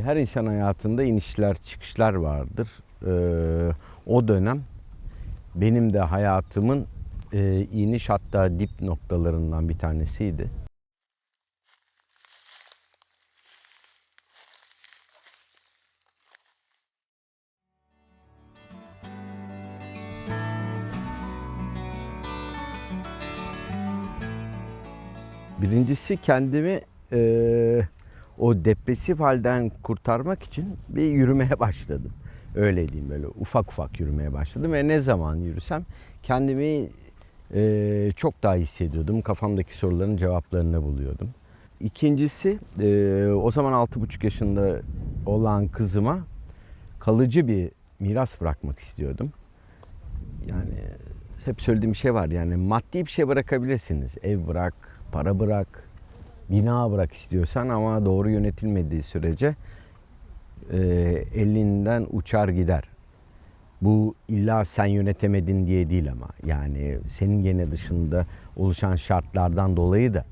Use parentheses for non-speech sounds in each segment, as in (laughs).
Her insan hayatında inişler çıkışlar vardır. Ee, o dönem benim de hayatımın e, iniş hatta dip noktalarından bir tanesiydi. Birincisi kendimi eee, o depresif halden kurtarmak için bir yürümeye (laughs) başladım. Öyle diyeyim böyle ufak ufak yürümeye başladım ve ne zaman yürüsem kendimi eee, çok daha hissediyordum. Kafamdaki soruların cevaplarını buluyordum. İkincisi eee, o zaman 6,5 yaşında olan kızıma kalıcı bir miras bırakmak istiyordum. Yani hep söylediğim bir şey var yani maddi bir şey bırakabilirsiniz. Ev bırak, para bırak, bina bırak istiyorsan ama doğru yönetilmediği sürece e, elinden uçar gider. Bu illa sen yönetemedin diye değil ama yani senin gene dışında oluşan şartlardan dolayı da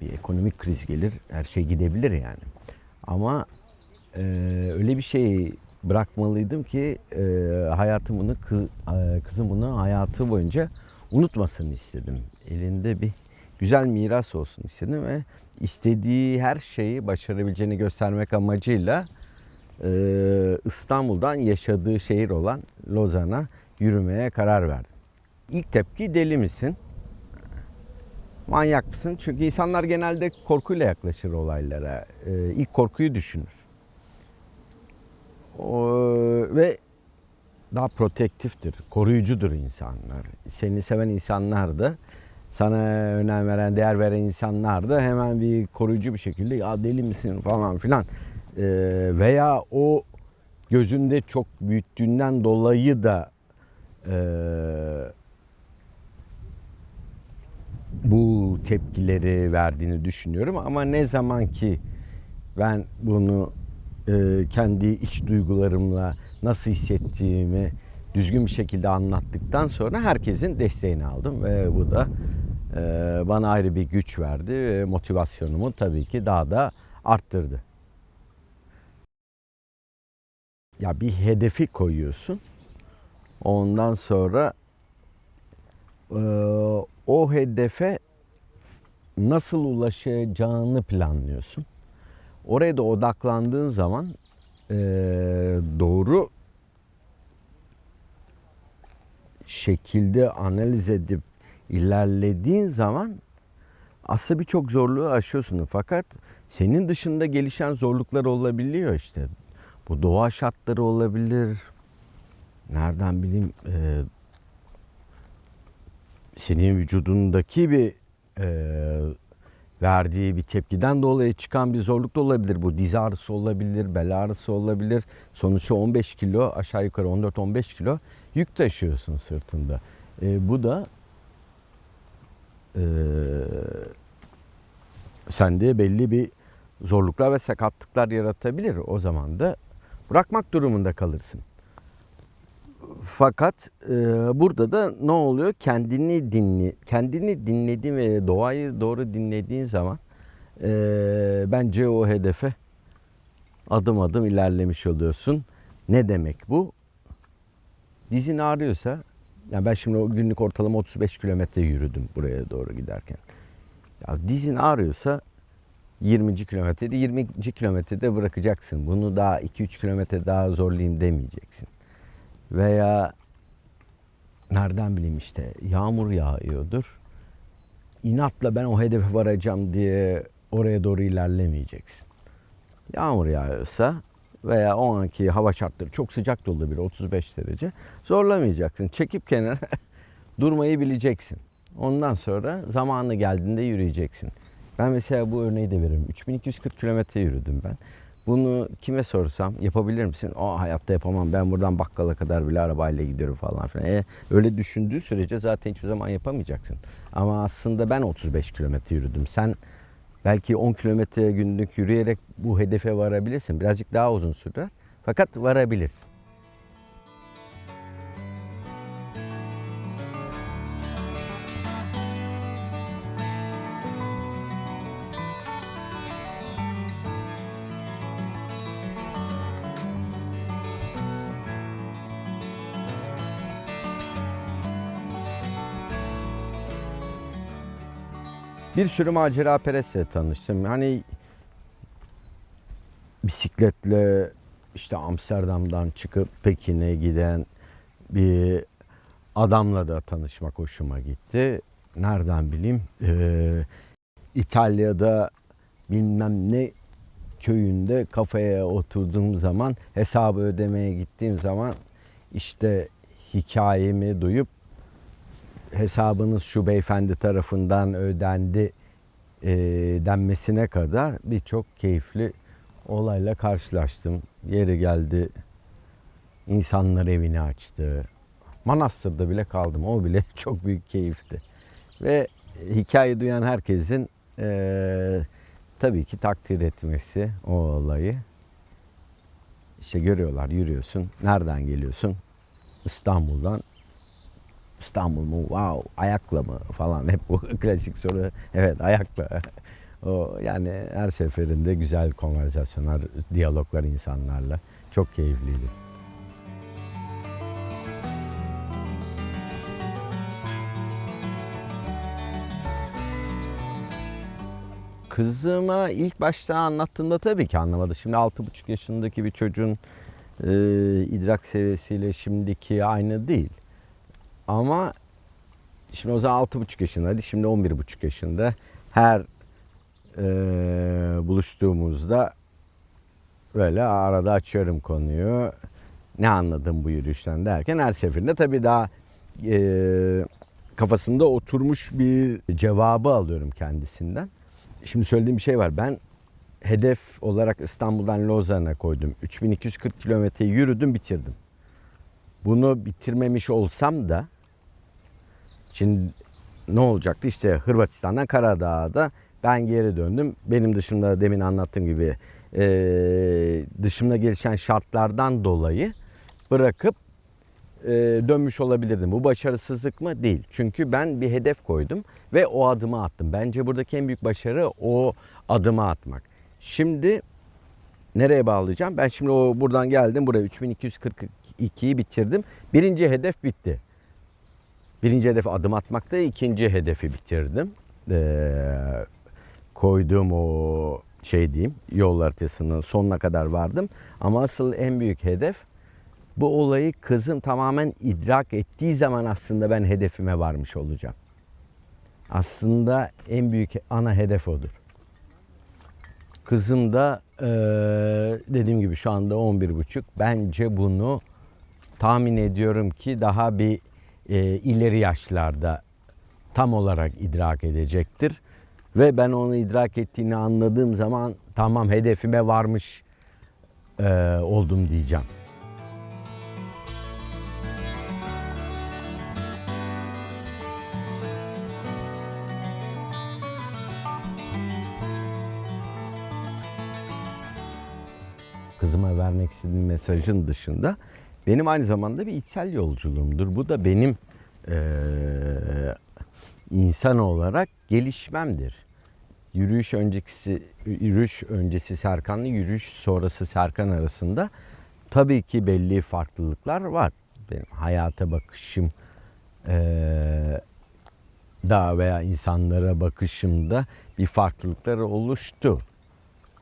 bir ekonomik kriz gelir, her şey gidebilir yani. Ama e, öyle bir şey bırakmalıydım ki e, hayatım bunu kı- e, kızım bunu hayatı boyunca unutmasını istedim. Elinde bir güzel miras olsun istedim ve istediği her şeyi başarabileceğini göstermek amacıyla e, İstanbul'dan yaşadığı şehir olan Lozan'a yürümeye karar verdim. İlk tepki deli misin? Manyak mısın? Çünkü insanlar genelde korkuyla yaklaşır olaylara. E, ilk korkuyu düşünür. O, ve daha protektiftir, koruyucudur insanlar. Seni seven insanlar da sana önem veren, değer veren insanlar da hemen bir koruyucu bir şekilde ya deli misin? falan filan. Ee, veya o gözünde çok büyüttüğünden dolayı da ee, bu tepkileri verdiğini düşünüyorum. Ama ne zaman ki ben bunu e, kendi iç duygularımla nasıl hissettiğimi düzgün bir şekilde anlattıktan sonra herkesin desteğini aldım ve bu da e, bana ayrı bir güç verdi ve motivasyonumu tabii ki daha da arttırdı. Ya bir hedefi koyuyorsun. Ondan sonra e, o hedefe nasıl ulaşacağını planlıyorsun. Oraya da odaklandığın zaman eee, doğru şekilde analiz edip ilerlediğin zaman aslında birçok zorluğu aşıyorsun. Fakat senin dışında gelişen zorluklar olabiliyor işte. Bu doğa şartları olabilir. Nereden bileyim eee, senin vücudundaki bir eee verdiği bir tepkiden dolayı çıkan bir zorluk da olabilir. Bu diz ağrısı olabilir, bel ağrısı olabilir. Sonuçta 15 kilo aşağı yukarı 14-15 kilo yük taşıyorsun sırtında. E, bu da e, sende belli bir zorluklar ve sakatlıklar yaratabilir. O zaman da bırakmak durumunda kalırsın. Fakat e, burada da ne oluyor? Kendini dinle, kendini dinlediğin ve doğayı doğru dinlediğin zaman e, bence o hedefe adım adım ilerlemiş oluyorsun. Ne demek bu? Dizin ağrıyorsa, yani ben şimdi o günlük ortalama 35 kilometre yürüdüm buraya doğru giderken. Ya dizin ağrıyorsa 20. kilometrede 20. kilometrede bırakacaksın. Bunu daha 2-3 kilometre daha zorlayayım demeyeceksin. Veya nereden bileyim işte yağmur yağıyordur. İnatla ben o hedefe varacağım diye oraya doğru ilerlemeyeceksin. Yağmur yağıyorsa veya o anki hava şartları çok sıcak da olabilir 35 derece zorlamayacaksın. Çekip kenara (laughs) durmayı bileceksin. Ondan sonra zamanı geldiğinde yürüyeceksin. Ben mesela bu örneği de veririm. 3240 kilometre yürüdüm ben. Bunu kime sorsam yapabilir misin? O hayatta yapamam. Ben buradan bakkala kadar bile arabayla gidiyorum falan filan. E, öyle düşündüğü sürece zaten hiçbir zaman yapamayacaksın. Ama aslında ben 35 kilometre yürüdüm. Sen belki 10 kilometre günlük yürüyerek bu hedefe varabilirsin. Birazcık daha uzun sürer. Fakat varabilirsin. Bir sürü macera perestle tanıştım. Hani bisikletle işte Amsterdam'dan çıkıp Pekin'e giden bir adamla da tanışmak hoşuma gitti. Nereden bileyim? Ee, İtalya'da bilmem ne köyünde kafeye oturduğum zaman hesabı ödemeye gittiğim zaman işte hikayemi duyup hesabınız şu beyefendi tarafından ödendi e, denmesine kadar birçok keyifli olayla karşılaştım. Yeri geldi insanlar evini açtı. Manastır'da bile kaldım. O bile (laughs) çok büyük keyifti. Ve hikaye duyan herkesin eee, tabii ki takdir etmesi o olayı. İşte görüyorlar, yürüyorsun. Nereden geliyorsun? İstanbul'dan. İstanbul mu? Wow, ayakla mı? Falan hep bu (laughs) klasik soru. Evet, ayakla. O yani her seferinde güzel konversasyonlar, diyaloglar insanlarla. Çok keyifliydi. Kızıma ilk başta anlattığımda tabii ki anlamadı. Şimdi 6,5 yaşındaki bir çocuğun e, idrak seviyesiyle şimdiki aynı değil. Ama şimdi o zaman 6,5 yaşındaydı. Şimdi 11,5 yaşında. Her e, buluştuğumuzda böyle arada açıyorum konuyu. Ne anladım bu yürüyüşten derken her seferinde tabii daha e, kafasında oturmuş bir cevabı alıyorum kendisinden. Şimdi söylediğim bir şey var. Ben hedef olarak İstanbul'dan Lozan'a koydum. 3240 kilometreyi yürüdüm bitirdim. Bunu bitirmemiş olsam da şimdi ne olacaktı? İşte Hırvatistan'dan Karadağ'da ben geri döndüm. Benim dışımda demin anlattığım gibi eee dışımda gelişen şartlardan dolayı bırakıp eee, dönmüş olabilirdim. Bu başarısızlık mı? Değil. Çünkü ben bir hedef koydum ve o adımı attım. Bence buradaki en büyük başarı o adımı atmak. Şimdi nereye bağlayacağım? Ben şimdi o buradan geldim buraya 3242'yi bitirdim. Birinci hedef bitti. Birinci hedef adım atmakta, ikinci hedefi bitirdim. Ee, koyduğum o şey diyeyim yol haritasının sonuna kadar vardım. Ama asıl en büyük hedef bu olayı kızım tamamen idrak ettiği zaman aslında ben hedefime varmış olacağım. Aslında en büyük ana hedef odur. Kızım da eee, dediğim gibi şu anda 11,5. Bence bunu tahmin ediyorum ki daha bir eee, ileri yaşlarda tam olarak idrak edecektir. Ve ben onu idrak ettiğini anladığım zaman tamam hedefime varmış eee, oldum diyeceğim. kızıma vermek istediğim mesajın dışında benim aynı zamanda bir içsel yolculuğumdur. Bu da benim eee, insan olarak gelişmemdir. Yürüyüş öncesi yürüyüş öncesi Serkan'la yürüyüş sonrası Serkan arasında tabii ki belli farklılıklar var. Benim hayata bakışım eee da veya insanlara bakışımda bir farklılıklar oluştu.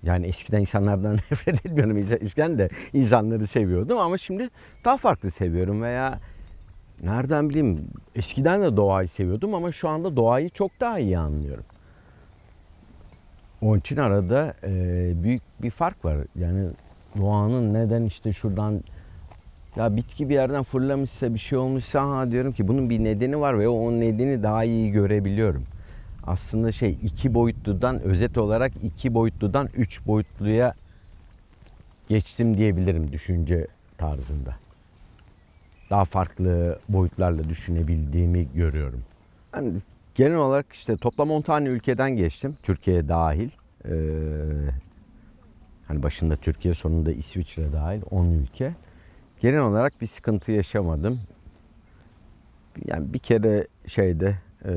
Yani eskiden insanlardan (laughs) nefret etmiyorum. Eskiden de insanları seviyordum ama şimdi daha farklı seviyorum veya nereden bileyim eskiden de doğayı seviyordum ama şu anda doğayı çok daha iyi anlıyorum. Onun için arada e, büyük bir fark var. Yani doğanın neden işte şuradan ya bitki bir yerden fırlamışsa bir şey olmuşsa ha diyorum ki bunun bir nedeni var ve o nedeni daha iyi görebiliyorum aslında şey iki boyutludan özet olarak iki boyutludan üç boyutluya geçtim diyebilirim düşünce tarzında. Daha farklı boyutlarla düşünebildiğimi görüyorum. Yani genel olarak işte toplam 10 tane ülkeden geçtim. Türkiye dahil. Ee, hani başında Türkiye sonunda İsviçre dahil 10 ülke. Genel olarak bir sıkıntı yaşamadım. Yani bir kere şeyde eee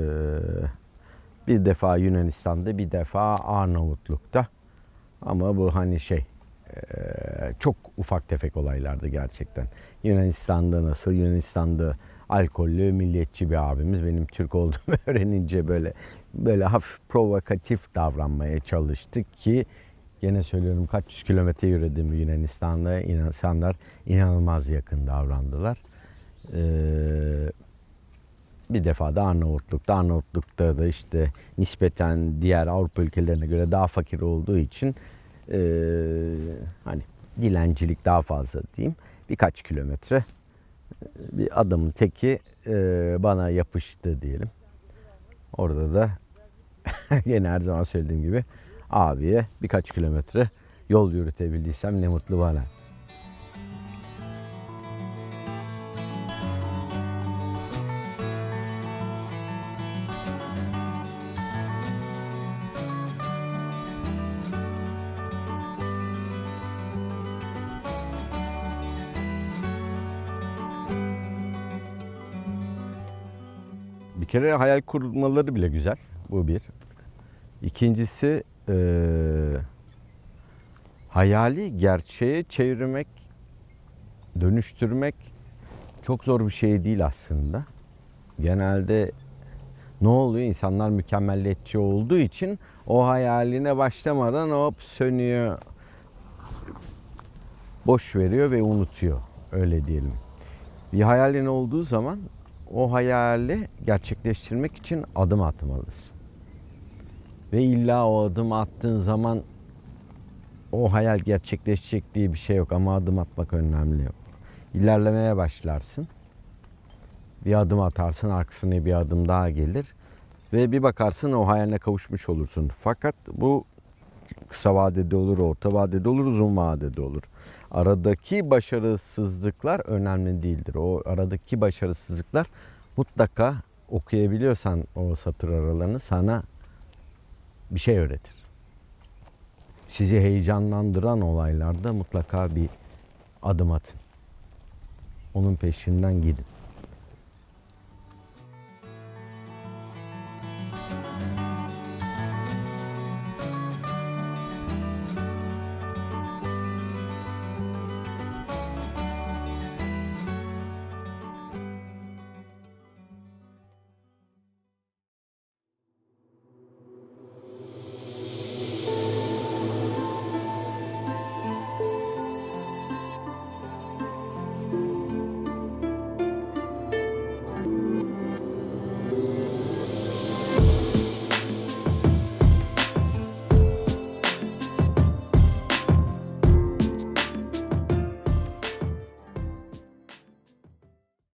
bir defa Yunanistan'da, bir defa Arnavutluk'ta. Ama bu hani şey çok ufak tefek olaylardı gerçekten. Yunanistan'da nasıl? Yunanistan'da alkollü, milliyetçi bir abimiz. Benim Türk olduğumu (laughs) öğrenince böyle böyle hafif provokatif davranmaya çalıştık ki gene söylüyorum kaç yüz kilometre yürüdüm Yunanistan'da insanlar inanılmaz yakın davrandılar. Ee, bir defa da Arnavutluk'ta. Arnavutluk'ta da işte nispeten diğer Avrupa ülkelerine göre daha fakir olduğu için eee, hani dilencilik daha fazla diyeyim. Birkaç kilometre bir adamın teki eee, bana yapıştı diyelim. Orada da (laughs) yine her zaman söylediğim gibi abiye birkaç kilometre yol yürütebildiysem ne mutlu bana. Kere hayal kurmaları bile güzel. Bu bir. İkincisi eee, hayali gerçeğe çevirmek, dönüştürmek çok zor bir şey değil aslında. Genelde ne oluyor? İnsanlar mükemmelliyetçi olduğu için o hayaline başlamadan hop sönüyor, boş veriyor ve unutuyor. Öyle diyelim. Bir hayalin olduğu zaman o hayali gerçekleştirmek için adım atmalısın. Ve illa o adım attığın zaman o hayal gerçekleşecek diye bir şey yok ama adım atmak önemli. İlerlemeye başlarsın. Bir adım atarsın arkasına bir adım daha gelir. Ve bir bakarsın o hayaline kavuşmuş olursun. Fakat bu kısa vadede olur, orta vadede olur, uzun vadede olur. Aradaki başarısızlıklar önemli değildir. O aradaki başarısızlıklar mutlaka okuyabiliyorsan o satır aralarını sana bir şey öğretir. Sizi heyecanlandıran olaylarda mutlaka bir adım atın. Onun peşinden gidin.